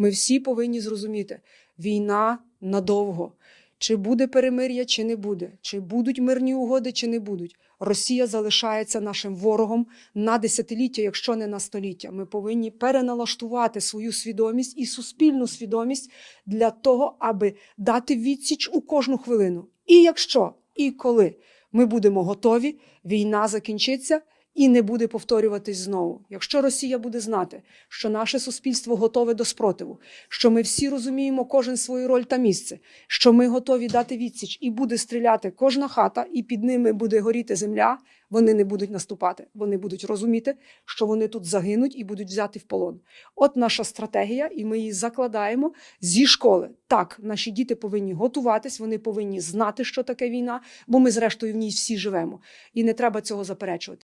Ми всі повинні зрозуміти, війна надовго. Чи буде перемир'я, чи не буде, чи будуть мирні угоди, чи не будуть. Росія залишається нашим ворогом на десятиліття, якщо не на століття. Ми повинні переналаштувати свою свідомість і суспільну свідомість для того, аби дати відсіч у кожну хвилину. І якщо і коли ми будемо готові, війна закінчиться і не буде повторюватись знову. Якщо Росія буде знати, що наше суспільство готове до спротиву, що ми всі розуміємо кожен свою роль та місце, що ми готові дати відсіч і буде стріляти кожна хата, і під ними буде горіти земля. Вони не будуть наступати. Вони будуть розуміти, що вони тут загинуть і будуть взяти в полон. От наша стратегія, і ми її закладаємо зі школи. Так, наші діти повинні готуватись, вони повинні знати, що таке війна, бо ми, зрештою, в ній всі живемо. І не треба цього заперечувати.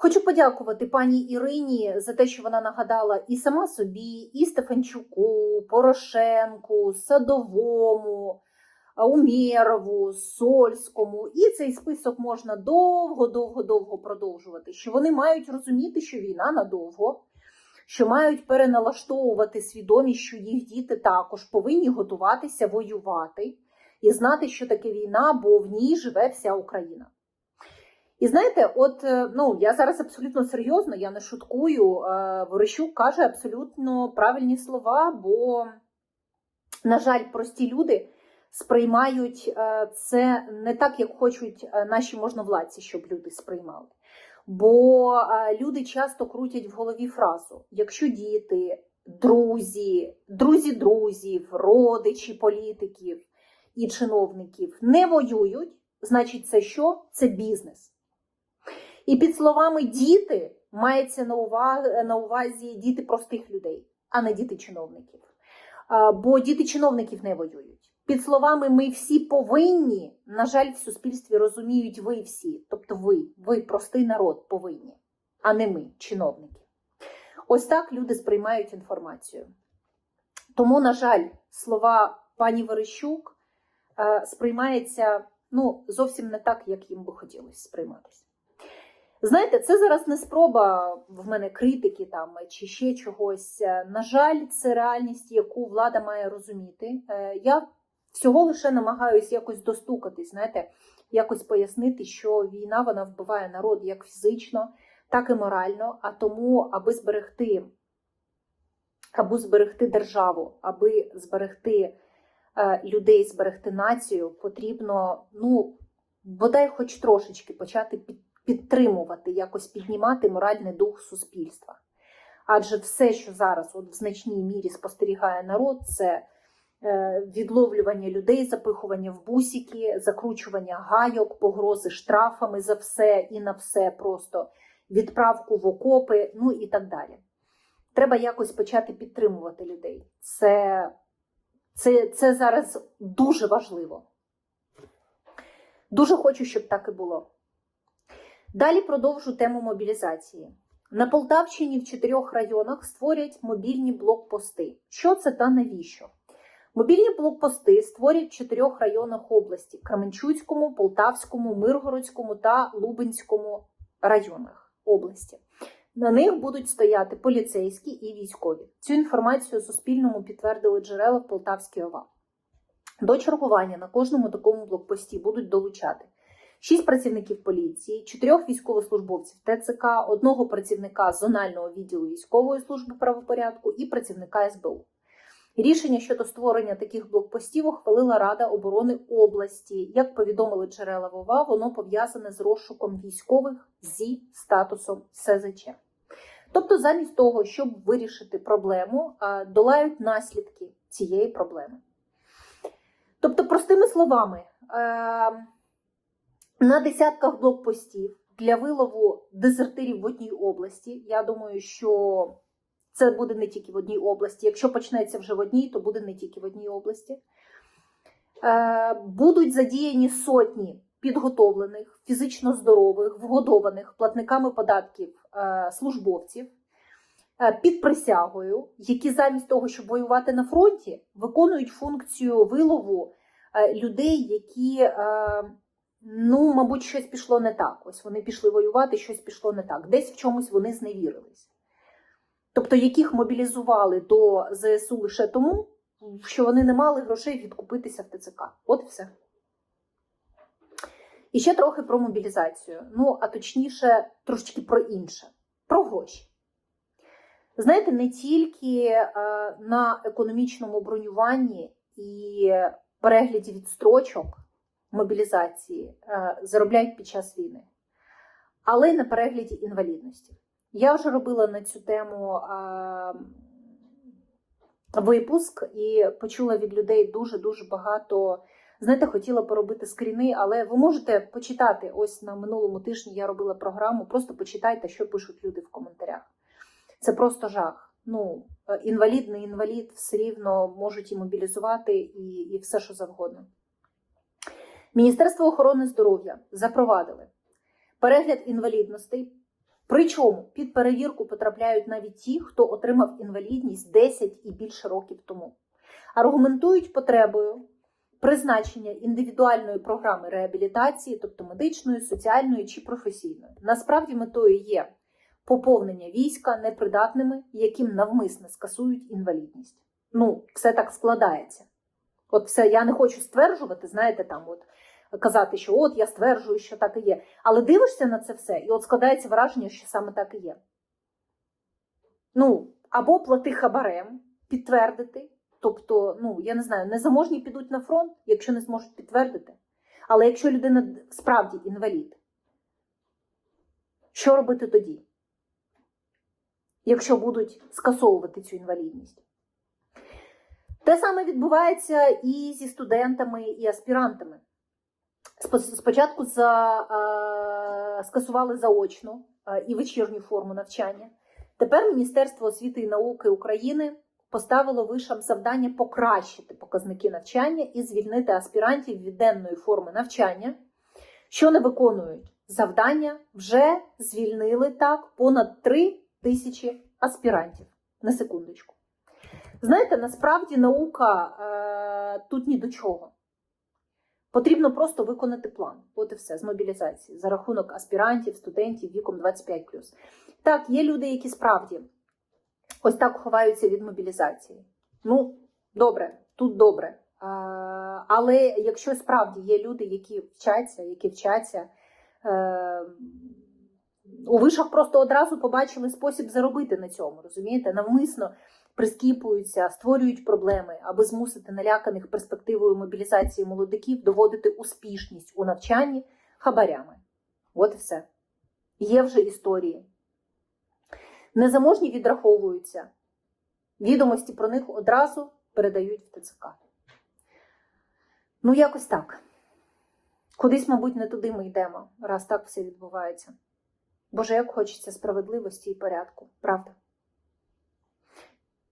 Хочу подякувати пані Ірині за те, що вона нагадала і сама собі, і Стефанчуку, Порошенку, Садовому, Умєрову, Сольському. І цей список можна довго-довго-довго продовжувати. Що вони мають розуміти, що війна надовго, що мають переналаштовувати свідомість, що їх діти також повинні готуватися воювати і знати, що таке війна, бо в ній живе вся Україна. І знаєте, от е, ну я зараз абсолютно серйозно, я не шуткую. Е, Ворощук каже абсолютно правильні слова, бо, на жаль, прості люди сприймають е, це не так, як хочуть наші можновладці, щоб люди сприймали. Бо люди часто крутять в голові фразу: якщо діти, друзі, друзі друзів, родичі політиків і чиновників не воюють, значить, це що? Це бізнес. І під словами діти мається на увазі, на увазі діти простих людей, а не діти чиновників. Бо діти чиновників не воюють. Під словами ми всі повинні, на жаль, в суспільстві розуміють ви всі, тобто ви, ви простий народ повинні, а не ми, чиновники. Ось так люди сприймають інформацію. Тому, на жаль, слова пані Верещук сприймається ну, зовсім не так, як їм би хотілося сприйматися. Знаєте, це зараз не спроба в мене критики там чи ще чогось. На жаль, це реальність, яку влада має розуміти. Е, Я всього лише намагаюся якось достукатись, знаєте, якось пояснити, що війна вона вбиває народ як фізично, так і морально. А тому, аби зберегти, аби зберегти державу, аби зберегти е, людей, зберегти націю, потрібно, ну, бодай хоч трошечки почати під підтримувати, якось піднімати моральний дух суспільства. Адже все, що зараз от в значній мірі спостерігає народ, це е, відловлювання людей, запихування в бусики, закручування гайок, погрози штрафами за все і на все просто відправку в окопи, ну і так далі. Треба якось почати підтримувати людей. Це, це, Це зараз дуже важливо. Дуже хочу, щоб так і було. Далі продовжу тему мобілізації. На Полтавщині в чотирьох районах створять мобільні блокпости. Що це та навіщо? Мобільні блокпости створять в чотирьох районах області: Кременчуцькому, Полтавському, Миргородському та Лубенському районах області. На них будуть стояти поліцейські і військові. Цю інформацію Суспільному підтвердили джерела в Полтавській ОВА. До чергування на кожному такому блокпості будуть долучати шість працівників поліції, чотирьох військовослужбовців ТЦК, одного працівника зонального відділу військової служби правопорядку і працівника СБУ. Рішення щодо створення таких блокпостів ухвалила Рада оборони області. Як повідомили джерела ВОВА, воно пов'язане з розшуком військових зі статусом СЗЧ. Тобто, замість того, щоб вирішити проблему, долають наслідки цієї проблеми. Тобто, простими словами, на десятках блокпостів для вилову дезертирів в одній області. Я думаю, що це буде не тільки в одній області. Якщо почнеться вже в одній, то буде не тільки в одній області. Будуть задіяні сотні підготовлених, фізично здорових, вгодованих платниками податків службовців під присягою, які замість того, щоб воювати на фронті, виконують функцію вилову людей, які Ну, мабуть, щось пішло не так. Ось вони пішли воювати, щось пішло не так. Десь в чомусь вони зневірились. тобто яких мобілізували до ЗСУ лише тому, що вони не мали грошей відкупитися в ТЦК. От все. І ще трохи про мобілізацію. Ну, а точніше, трошечки про інше, про гроші. Знаєте, не тільки е, на економічному бронюванні і перегляді відстрочок мобілізації е, заробляють під час війни, але й на перегляді інвалідності. Я вже робила на цю тему е, випуск і почула від людей дуже-дуже багато. Знаєте, хотіла поробити скріни, але ви можете почитати. Ось на минулому тижні я робила програму. Просто почитайте, що пишуть люди в коментарях. Це просто жах. Ну, е, інвалід, не інвалід, все рівно можуть і мобілізувати, і, і все, що завгодно. Міністерство охорони здоров'я запровадили перегляд інвалідностей. Причому під перевірку потрапляють навіть ті, хто отримав інвалідність 10 і більше років тому. Аргументують потребою призначення індивідуальної програми реабілітації, тобто медичної, соціальної чи професійної. Насправді метою є поповнення війська непридатними, яким навмисно скасують інвалідність. Ну, все так складається. От все, я не хочу стверджувати, знаєте, там от казати, що от я стверджую, що так і є. Але дивишся на це все, і от складається враження, що саме так і є. Ну, або плати хабарем, підтвердити. Тобто, ну, я не знаю, незаможні підуть на фронт, якщо не зможуть підтвердити. Але якщо людина справді інвалід, що робити тоді? Якщо будуть скасовувати цю інвалідність? Те саме відбувається і зі студентами, і аспірантами. Спо- Спочатку за, е, скасували заочну е, і вечірню форму навчання. Тепер Міністерство освіти і науки України поставило вишам завдання покращити показники навчання і звільнити аспірантів від денної форми навчання, що не виконують завдання, вже звільнили так понад 3 тисячі аспірантів. На секундочку. Знаєте, насправді наука е, тут ні до чого. Потрібно просто виконати план. От і все з мобілізації за рахунок аспірантів, студентів віком 25 Так, є люди, які справді ось так ховаються від мобілізації. Ну, добре, тут добре. Але якщо справді є люди, які вчаться, які вчаться, е, у вишах просто одразу побачили спосіб заробити на цьому, розумієте? Навмисно прискіпуються, створюють проблеми, аби змусити наляканих перспективою мобілізації молодиків доводити успішність у навчанні хабарями. От і все. Є вже історії. Незаможні відраховуються. Відомості про них одразу передають в ТЦК. Ну, якось так. Кудись, мабуть, не туди ми йдемо, раз так все відбувається. Боже, як хочеться справедливості і порядку, правда?